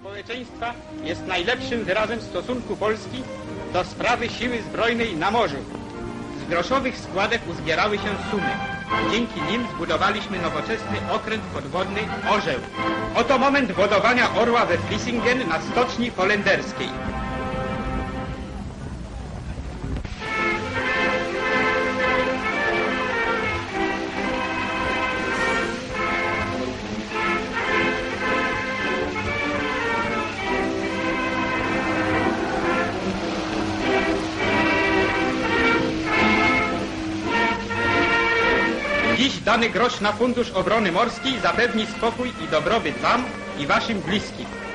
Społeczeństwa jest najlepszym wyrazem stosunku Polski do sprawy siły zbrojnej na morzu. Z groszowych składek uzbierały się sumy. Dzięki nim zbudowaliśmy nowoczesny okręt podwodny Orzeł. Oto moment wodowania orła we Flissingen na stoczni holenderskiej. Dziś dany grosz na Fundusz Obrony Morskiej zapewni spokój i dobrobyt Wam i Waszym bliskim.